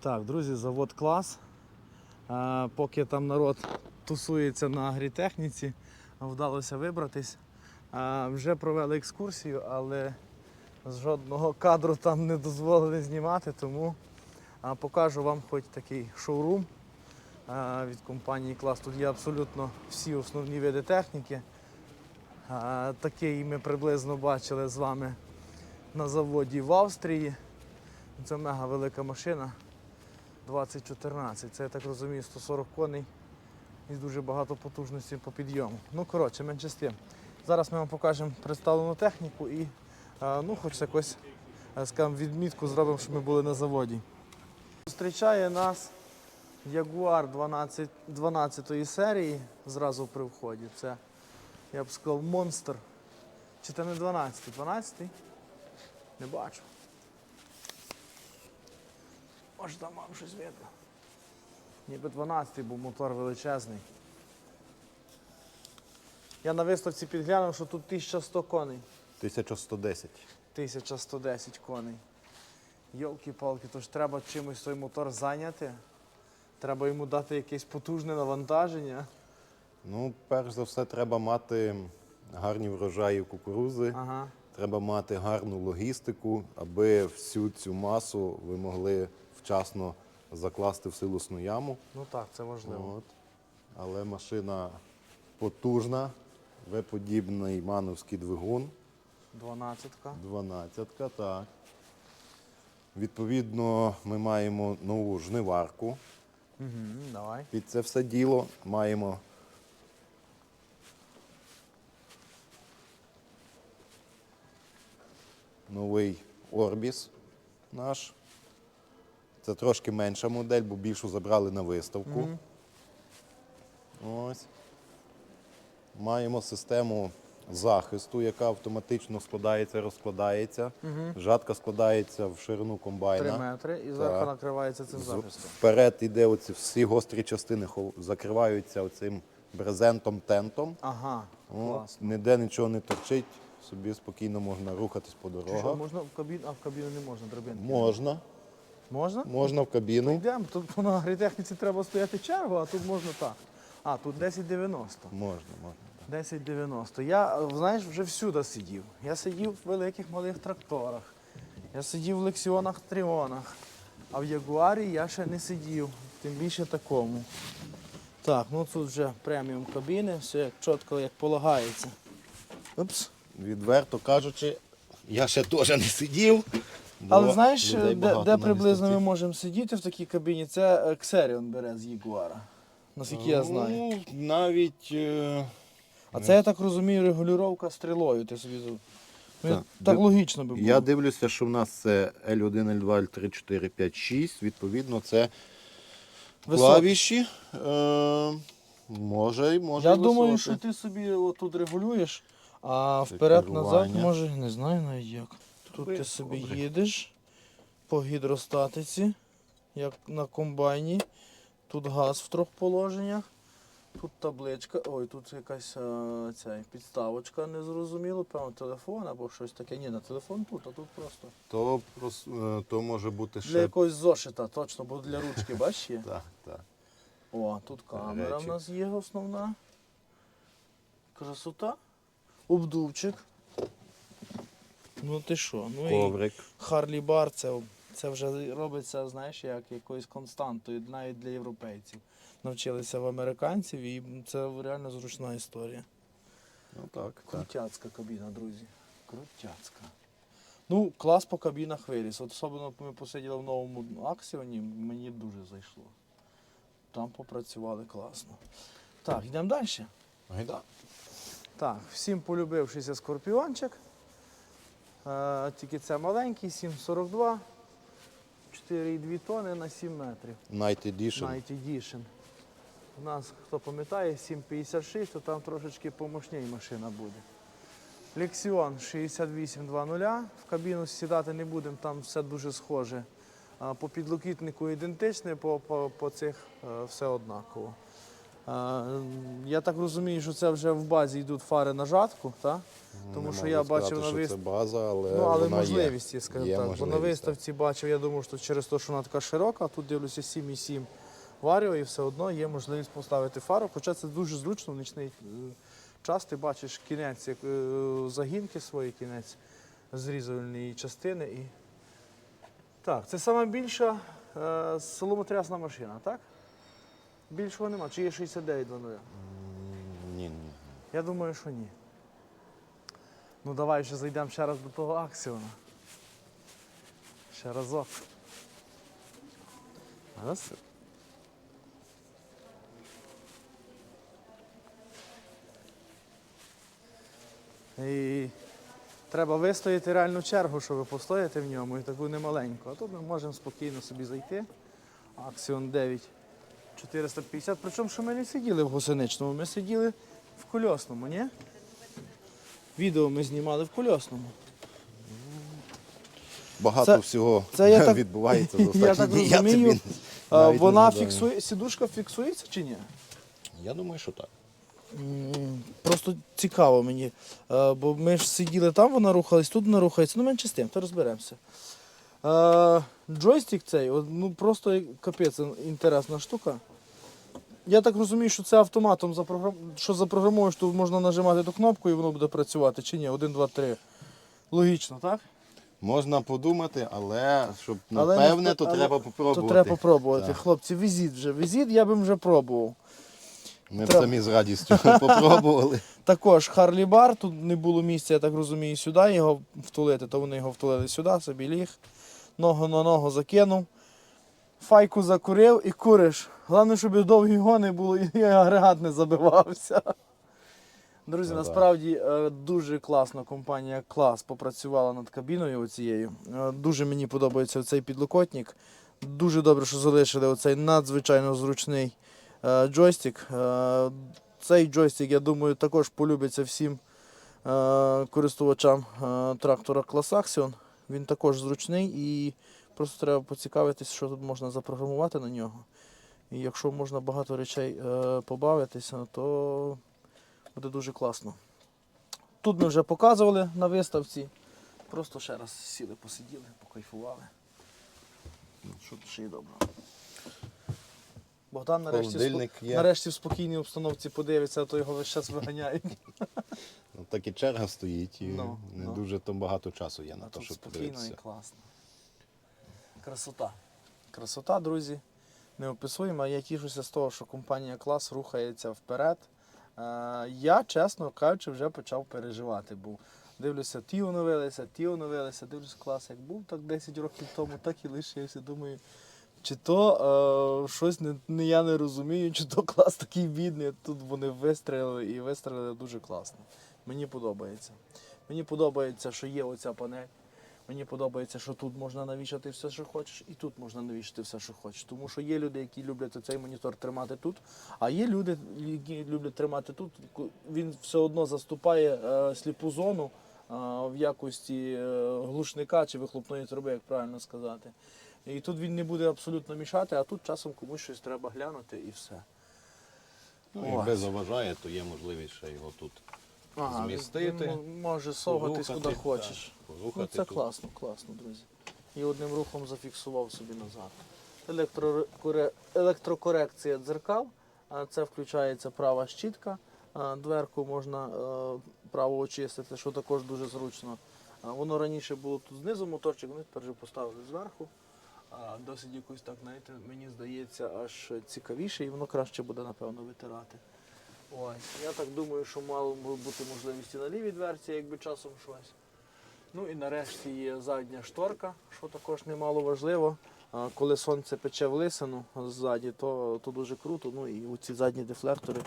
Так, друзі, завод клас. Е, Поки там народ тусується на агрітехніці, вдалося вибратись. Е, Вже провели екскурсію, але з жодного кадру там не дозволили знімати, тому е, покажу вам хоч такий шоурум е, від компанії Клас. Тут є абсолютно всі основні види техніки. Е, Такий ми приблизно бачили з вами на заводі в Австрії. Це мега велика машина. 2014. Це, я так розумію, 140 коней і дуже багато потужності по підйому. Ну, коротше, менше з тим. Зараз ми вам покажемо представлену техніку і ну, хоч якось скажімо, відмітку зробимо, щоб ми були на заводі. Зустрічає нас Jaguar 12, 12 серії зразу при вході. Це, я б сказав, монстр. Чи це не 12? 12? Не бачу. Може там вам щось видно. Ніби 12-й був мотор величезний. Я на виставці підглянув, що тут 1100 коней. 1110. 1110 коней. Йолки-палки, то ж треба чимось той мотор зайняти. Треба йому дати якесь потужне навантаження. Ну, перш за все, треба мати гарні врожаї кукурузи, Ага. треба мати гарну логістику, аби всю цю масу ви могли вчасно закласти в силосну яму. Ну так, це важливо. От. Але машина потужна, V-подібний мановський двигун, 12-ка. 12, так. Відповідно, ми маємо нову жниварку. Угу, давай. Під це все діло маємо новий Орбіс наш. Це трошки менша модель, бо більшу забрали на виставку. Ось. Маємо систему захисту, яка автоматично складається, розкладається. Жатка складається в ширину 3 комбайна. метри і зверху Так. накривається цим захистом. Вперед іде оці всі гострі частини, закриваються оцим брезентом, тентом. Ага, О, класно. ніде нічого не торчить, собі спокійно можна рухатись по Чи що, можна в кабіну, а в кабіну не можна драбинки? Можна, Можна? можна в кабіну. Йдемо, тут на агротехніці треба стояти чергу, а тут можна так. А, тут 10,90. Можна, можна. 10,90. Я, знаєш, вже всюди сидів. Я сидів в великих малих тракторах. Я сидів в лексіонах, тріонах. А в Ягуарі я ще не сидів, тим більше такому. Так, ну тут вже преміум кабіни, все як чітко, як полагається. Упс. Відверто кажучи, я ще теж не сидів. Але знаєш, людей де, багато де на приблизно ми можемо сидіти в такій кабіні? Це е, Xerion бере з Ягуара. Наскільки я знаю. Ну, навіть. е, А це, я так розумію, регулювання стрілою. Ти собі. Ну, Так. так логічно би було. Я дивлюся, що в нас це L1, L2, L3, 4, 5, 6. Відповідно, це Висок- клавіші. Е, може, і може. Я думаю, що ти собі тут регулюєш, а вперед-назад керування. може, не знаю навіть як. Тут ти собі їдеш по гідростатиці, як на комбайні. Тут газ в трьох положеннях. Тут табличка, ой, тут якась а, ця, підставочка незрозуміло, певно, телефон або щось таке. Ні, на телефон тут, а тут просто. То, прос- е, то може бути Для якогось зошита, точно, бо для ручки, бачиш є? Так, так. О, тут камера в Речі. нас є основна. Красота. Обдувчик. Ну ти що? Ну і Харлі Бар це, це вже робиться, знаєш, як якоюсь константою, навіть для європейців. Навчилися в американців і це реально зручна історія. Ну так, так. Крутяцька кабіна, друзі. Крутяцька. Ну, клас по кабінах виріс. От особливо ми посиділи в новому аксіоні, мені дуже зайшло. Там попрацювали класно. Так, йдемо далі. Гайда. Так, всім полюбившийся скорпіончик. Е, тільки це маленький, 7,42, 4,2 тони на 7 метрів. Night Edition. Night Edition. У нас, хто пам'ятає, 7,56, то там трошечки помощній машина буде. Лексіон 6820. В кабіну сідати не будемо, там все дуже схоже. По підлокітнику ідентичне, по, по, по цих е, все однаково. Я так розумію, що це вже в базі йдуть фари на жатку, так? Тому Не що я сказати, бачив на що це база, але, Ну, але вона можливість, є. Є так. Бо на виставці бачив, я думав, що через те, що вона така широка, а тут дивлюся 7,7 варіо, і все одно є можливість поставити фару. Хоча це дуже зручно в нічний е, час. Ти бачиш кінець, як е, загінки свої, кінець зрізувальної частини. І... Так, це сама більша е, соломотрясна машина, так? Більшого нема. Чи є 69 до нуля? М, Ні, ні. Я думаю, що ні. Ну давай ще зайдемо ще раз до того аксіона. Ще разок. Раз. І треба вистояти реальну чергу, щоб постояти в ньому і таку немаленьку. А тут ми можемо спокійно собі зайти. Аксіон 9 450. Причому, що ми не сиділи в гусеничному, ми сиділи в кольосному, ні? Відео ми знімали в кольосному. Багато Це- всього це я так- відбувається за я останні так дні. Розумію, тобі А, навіть не вона знаю. фіксує, сідушка фіксується чи ні? Я думаю, що так. М, Просто цікаво мені. Е, Бо ми ж сиділи там, вона рухалась, тут вона рухається. Ну, менше з тим, то розберемося. Е, Джойстик цей, от, ну просто капець інтересна штука. Я так розумію, що це автоматом запрограм... що запрограмуєш, то можна нажимати ту кнопку і воно буде працювати, чи ні? Один, два, три. Логічно, так? Можна подумати, але щоб Але не напевне, впе- то але- треба То попробувати. треба попробувати. Так. Хлопці, візит вже. Візит я би вже пробував. Ми б Треба. самі з радістю попробували. Також Харлі Бар, тут не було місця, я так розумію, сюди його втулити, то вони його втулили сюди, собі ліг, ногу на ногу закинув, файку закурив і куриш. Головне, щоб довгі гони було і агрегат не забивався. Друзі, Ну насправді е, дуже класно компанія Клас попрацювала над кабіною оцією. Е, Дуже мені подобається цей підлокотник. Дуже добре, що залишили оцей надзвичайно зручний е, джойстик. Цей джойстик, я думаю, також полюбиться всім користувачам трактора Class Axion. Він також зручний і просто треба поцікавитись, що тут можна запрограмувати на нього. І якщо можна багато речей е, побавитися, то буде дуже класно. Тут ми вже показували на виставці. Просто ще раз сіли, посиділи, покайфували. Ну, Що тут ще є доброго? Богдан нарешті, Холодильник є. нарешті в спокійній обстановці подивиться, а то його весь час виганяють. Ну, Так і черга стоїть, і Ну, не ну. дуже там багато часу є на А те, тут щоб спокійно і подивитися. класно. Красота. Красота, друзі. Неописуємо. Я тішуся з того, що компанія Клас рухається вперед. Е, Я, чесно кажучи, вже почав переживати. Бо дивлюся, ті оновилися, ті оновилися, дивлюсь клас, як був так 10 років тому, так і лишився. Думаю, чи то е, щось не, не я не розумію, чи то клас такий бідний. Тут вони вистрілили і вистрілили дуже класно. Мені подобається. Мені подобається, що є оця панель. Мені подобається, що тут можна навішати все, що хочеш, і тут можна навішати все, що хочеш. Тому що є люди, які люблять цей монітор тримати тут, а є люди, які люблять тримати тут. Він все одно заступає е, сліпу зону е, в якості е, глушника чи вихлопної труби, як правильно сказати. І тут він не буде абсолютно мішати, а тут часом комусь щось треба глянути і все. Ну, якби заважає, то є можливість ще його тут змістити, він може соватись куди порухати, хочеш. так, Ну, порухати це тут. класно, класно, друзі. І одним рухом зафіксував собі назад. Електрокоре- Електрокорекція дзеркал. а Це включається права щітка. а Дверку можна е, право очистити, що також дуже зручно. А Воно раніше було тут знизу моторчик, вони тепер вже поставили зверху. А Досить якось так, знаєте, мені здається, аж цікавіше і воно краще буде, напевно, витирати. Ой, я так думаю, що мало б бути можливості на лівій дверці, якби часом щось. Ну і нарешті є задня шторка, що також немало важливо. А, Коли сонце пече в лисину ззаді, то, то дуже круто. Ну і ці задні дефлектори.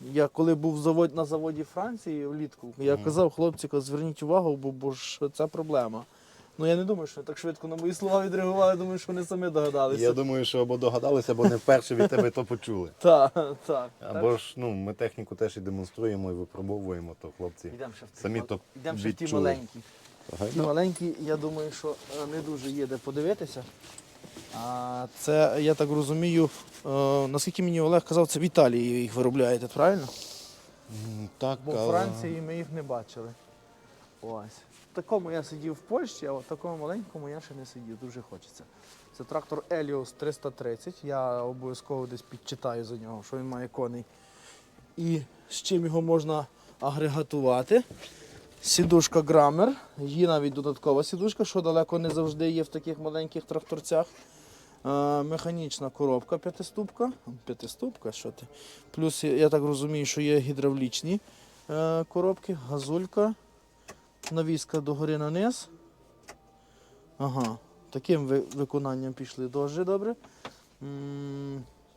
Я коли був завод, на заводі Франції влітку, я казав хлопці, зверніть увагу, бо, бо ж це проблема. Ну я не думаю, що так швидко на мої слова відреагували, думаю, що вони самі догадалися. Я думаю, що або догадалися, або не вперше від тебе то почули. Так, так. Або ж ну, ми техніку теж і демонструємо, і випробовуємо, то хлопці. Йдемо ще в Самі то йдемо ще в ті відчули. маленькі. Ті маленькі, я думаю, що е, не дуже є де подивитися. А це, я так розумію, е, наскільки мені Олег казав, це в Італії їх виробляєте, правильно? М, Так, Бо в але- Франції ми їх не бачили. Ось. Такому я сидів в Польщі, а в такому маленькому я ще не сидів, дуже хочеться. Це трактор Еліос 330. Я обов'язково десь підчитаю за нього, що він має коней. І з чим його можна агрегатувати. Сідушка Грамер. Є навіть додаткова сідушка, що далеко не завжди є в таких маленьких тракторцях. Е, механічна коробка п'ятиступка. П'ятиступка, що ти? Плюс, я я так розумію, що є гідравлічні е, коробки, газулька, навіска догори на низ. Ага, таким виконанням пішли дуже добре.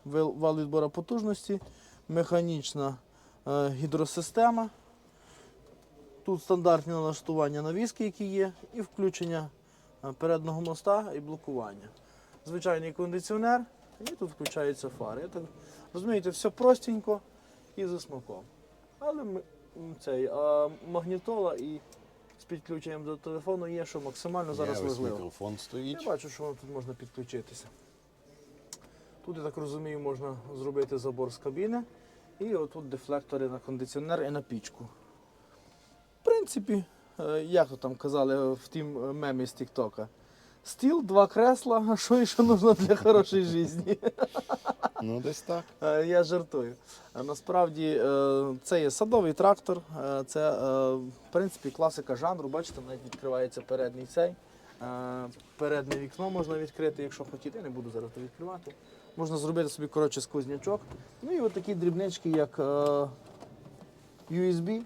Вал- відбора потужності, механічна е, гідросистема. Тут стандартні налаштування навіски, які є, і включення е, переднього моста і блокування. Звичайний кондиціонер, і тут включаються фари. Так, розумієте, все простенько і за смаком. Але ми- м, цей, а, магнітола і підключенням до телефону є, що максимально зараз Є, ось важливо. мікрофон стоїть. Я бачу, що тут можна підключитися. Тут, я так розумію, можна зробити забор з кабіни. І отут дефлектори на кондиціонер і на пічку. В принципі, е, як то там казали в тім мемі з Тіктока. Стіл, два кресла, а що ще нужно для хорошої житті? Ну, десь так. Е, Я жартую. Насправді е, це є садовий трактор, е, це е, в принципі класика жанру. Бачите, навіть відкривається передній цей. Е, Переднє вікно можна відкрити, якщо хотіти. Я не буду зараз то відкривати. Можна зробити собі коротше сквознячок. Ну і от такі дрібнички, як е, USB.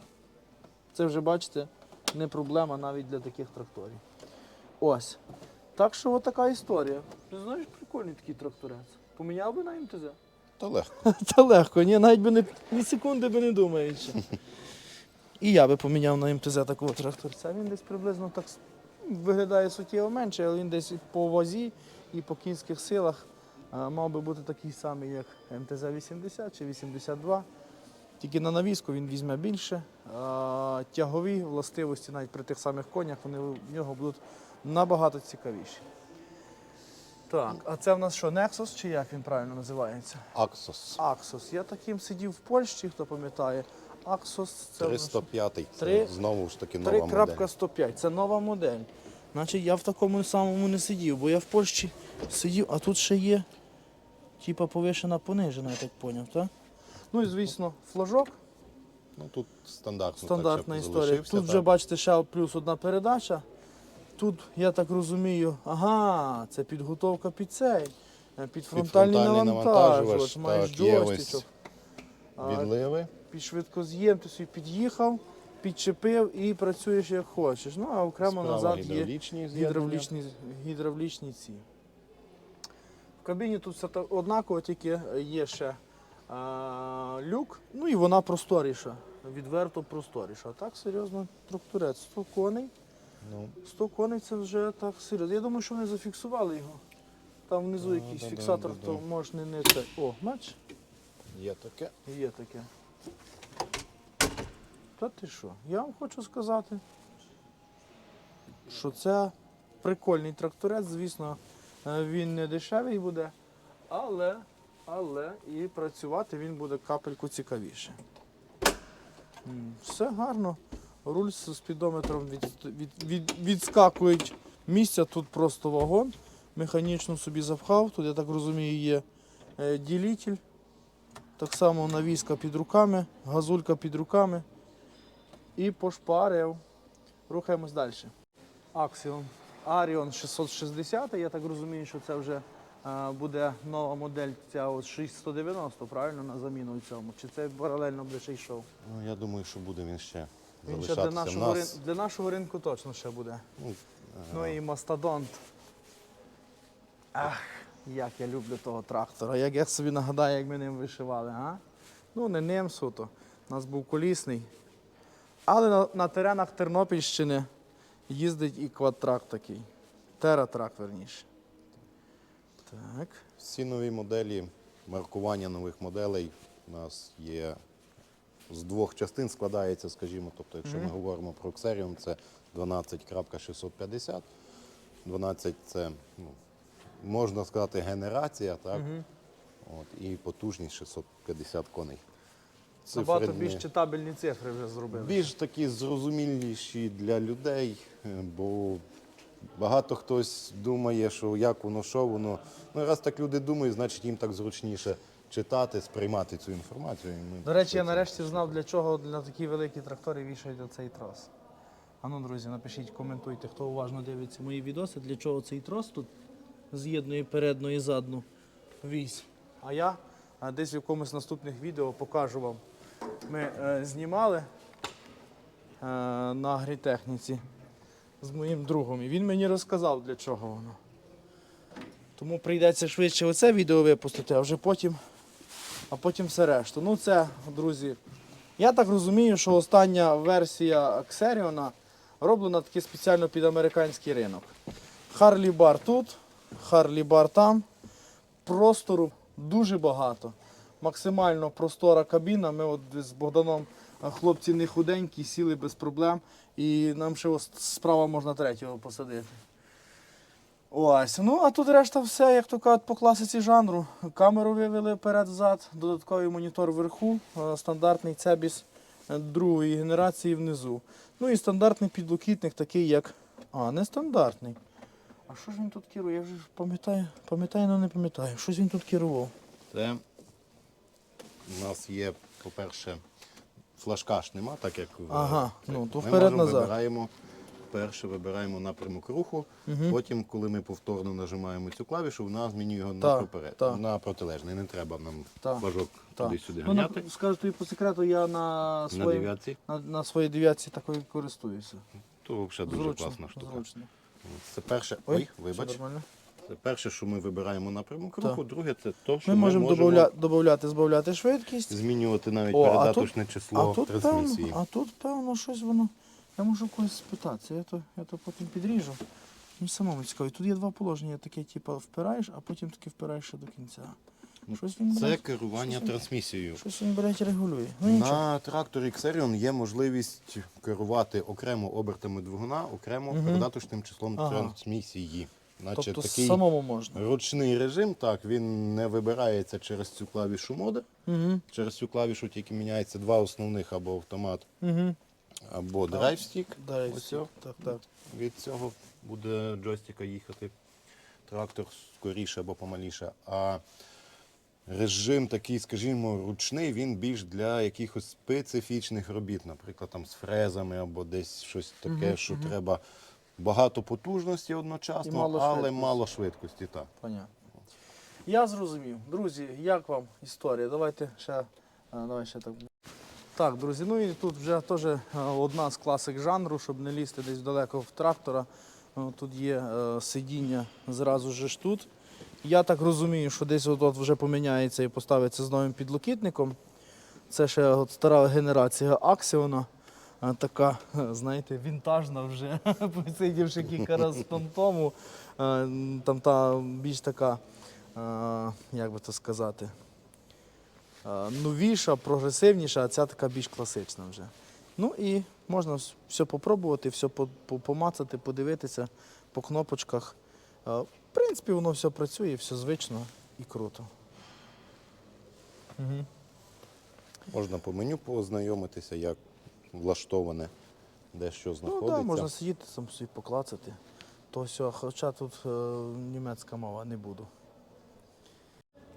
Це вже бачите, не проблема навіть для таких тракторів. Ось. Так що от така історія. Ти знаєш, прикольний такий тракторець. Поміняв би на МТЗ? Та легко. Та легко, ні, навіть би не, ні секунди би не думаючи. І я би поміняв на МТЗ такого тракторця. Він десь приблизно так виглядає суттєво менше, але він десь і по вазі і по кінських силах мав би бути такий самий, як МТЗ-80 чи 82. Тільки на навіску він візьме більше. А, тягові властивості навіть при тих самих конях вони в нього будуть набагато цікавіші. Так, а це в нас що, Nexus чи як він правильно називається? Аксос. Аксос. Я таким сидів в Польщі, хто пам'ятає. Аксос це в нас 305. Це знову ж таки нова модель. 3.105. Це нова модель. Значить, я в такому самому не сидів, бо я в Польщі сидів, а тут ще є типа повишена понижена, я так поняв, так? Ну і звісно, флажок, Ну, тут стандартно стандартна так, історія. Тут так. вже бачите, ще плюс одна передача. Тут, я так розумію, ага, це підготовка під цей. е, Під фронтальний навантажувач, маєш є джойстичок. Відливи. під швидкоз'єм, ти собі під'їхав, підчепив і працюєш як хочеш. Ну, а окремо Справа назад є гідравлічні з'єднання. гідравлічні, гідравлічні ці. В кабіні тут все однаково, тільки є ще люк, ну і вона просторіша, відверто просторіша. А так серйозно тракторець. 100 коней. Ну, 100 коней це вже так серйозно. Я думаю, що вони зафіксували його. Там внизу А, якийсь да-да, фіксатор, да-да. то може не, не це. О, бач? є таке. Є таке. Та ти що? Я вам хочу сказати, що це прикольний тракторець, звісно, е, він не дешевий буде, але, але і працювати він буде капельку цікавіше. Все гарно. Руль з спідометром від, від, від, відскакують місця, тут просто вагон. Механічно собі запхав. Тут, я так розумію, є е, ділитель. Так само навіска під руками, газулька під руками. І пошпарив. Рухаємось далі. Аксіон. Аріон 660, я так розумію, що це вже буде нова модель ця от 6190, правильно, на заміну цьому. Чи це паралельно буде ще йшов? Ну, я думаю, що буде він ще Він ще залишатися для в нашого, нас. рин... для нашого ринку точно ще буде. Ну, Ну і мастодонт. Ах, як я люблю того трактора. Як я собі нагадаю, як ми ним вишивали, а? Ну, не ним суто. У нас був колісний. Але на, на теренах Тернопільщини їздить і квадтрак такий. Тератрак, верніше. Так. Всі нові моделі, маркування нових моделей у нас є з двох частин складається, скажімо. Тобто, якщо ми говоримо про Xerium, це 12.650. 12 це ну, можна сказати, генерація, так? От, і потужність 650 коней. Набагато Цифри більш читабельні цифри вже зробили. більш такі зрозуміліші для людей, е, бо багато хтось думає, що як воно, що воно. Ну, раз так люди думають, значить їм так зручніше читати, сприймати цю інформацію. і ми До речі, я це- нарешті знав, для чого для такі великі трактори вішають оцей трос. А ну, друзі, напишіть, коментуйте, хто уважно дивиться мої відоси, для чого цей трос тут з'єднує передну і задну вісь. А я а, десь в якомусь наступних відео покажу вам. Ми е, знімали е, на агрітехніці з моїм другом, і він мені розказав, для чого воно. Тому прийдеться швидше оце відео випустити, а вже потім а потім все решту. Ну це, друзі, я так розумію, що остання версія Xerion роблена таки спеціально під американський ринок. Харлі бар тут, Харлі бар там. Простору дуже багато. Максимально простора кабіна. Ми от з Богданом, хлопці не худенькі, сіли без проблем. І нам ще справа можна третього посадити. Ось. Ну, а тут решта все, як то кажуть, по класиці жанру. Камеру вивели вперед-взад, додатковий монітор вверху, стандартний цебіс другої генерації внизу. Ну і стандартний підлокітник, такий як. А, нестандартний. А що ж він тут керує? Я вже пам'ятаю, пам'ятаю, але не пам'ятаю. Щось він тут керував. Це у нас є, по-перше, флажкаш нема, так як в Ага, це. ну, то ми можемо вибираємо. Перше вибираємо напрямок руху, потім, коли ми повторно нажимаємо цю клавішу, вона змінює його Так, на, так. на протилежний. Не треба нам Так, флажок Так. туди-сюди Ну, на- ганяти. скажу тобі по секрету, я на На своїй, дев'ятці. на, на своїй дев'ятці такою користуюся. То взагалі дуже Зручно, класна штука. зручно. Це перше. Ой, Ой, все вибач. нормально. Це перше, що ми вибираємо напрямок руху. Друге, це то, що Ми ми, можемо можемо додати, збавляти швидкість. змінювати навіть О, а передаточне тут- число а тут, трансмісії. певно, а тут, певно, щось воно. Я можу когось спитатися, я то, я то потім підріжу. Мені самому цікаво. І Тут є два положення, таке, типу, впираєш, а потім таки впираєш ще до кінця. Щось він, Це блядь, керування щось- трансмісією. щось він, блядь, регулює. Ну, нічого. На тракторі Xerion є можливість керувати окремо обертами двигуна, окремо передаточним числом Ага. трансмісії. Значить, тобто такий самому можна. ручний режим, так, він не вибирається через цю клавішу моди. Угу, Через цю клавішу тільки міняється два основних або автомат, угу. або драйвстік. О. Так, так. Від цього буде джойстика їхати трактор скоріше або помаліше. А режим такий, скажімо, ручний, він більш для якихось специфічних робіт, наприклад, там з фрезами або десь щось таке, що треба багато потужності одночасно, І мало але швидкості. мало швидкості. Так. Понятно. Я зрозумів. Друзі, як вам історія? Давайте ще, а, давай ще так. Так, друзі, ну і тут вже теж е, одна з класик жанру, щоб не лізти десь далеко в трактора. Е, Тут є е, сидіння зразу же ж тут. Я так розумію, що десь от, от вже поміняється і поставиться з новим підлокітником. Це ще от стара генерація Аксіона. Така, знаєте, вінтажна вже, посидівши кілька разів з тому. Там та більш така, як би то сказати, новіша, прогресивніша, а ця така більш класична вже. Ну і можна все попробувати, все по- по- помацати, подивитися по кнопочках. В принципі, воно все працює, все звично і круто. Угу. Можна по меню познайомитися, як влаштоване, де що Ну знаходиться. так, можна сидіти там собі поклацати. То все, хоча тут е, німецька мова не буду.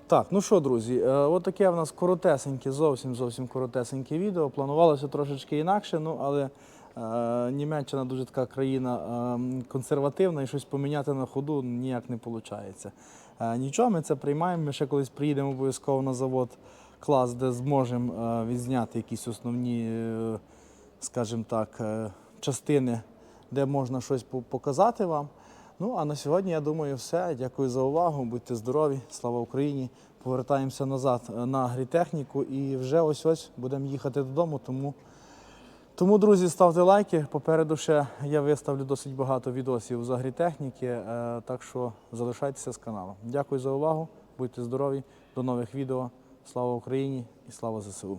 Так, ну що, друзі, е, от таке в нас коротесеньке, зовсім зовсім коротесеньке відео. Планувалося трошечки інакше, ну але е, Німеччина дуже така країна е, консервативна і щось поміняти на ходу ніяк не виходить. Е, нічого, ми це приймаємо. Ми ще колись приїдемо обов'язково на завод клас, де зможемо е, відзняти якісь основні, е, скажімо так, е, частини, де можна щось по- показати вам. Ну а на сьогодні я думаю, все. Дякую за увагу. Будьте здорові, слава Україні. Повертаємося назад е, на агрітехніку і вже ось ось будемо їхати додому. Тому, тому, друзі, ставте лайки. Попереду ще я виставлю досить багато відосів з агрітехніки, е, так що залишайтеся з каналом. Дякую за увагу. Будьте здорові, до нових відео. Слава Україні і слава ЗСУ.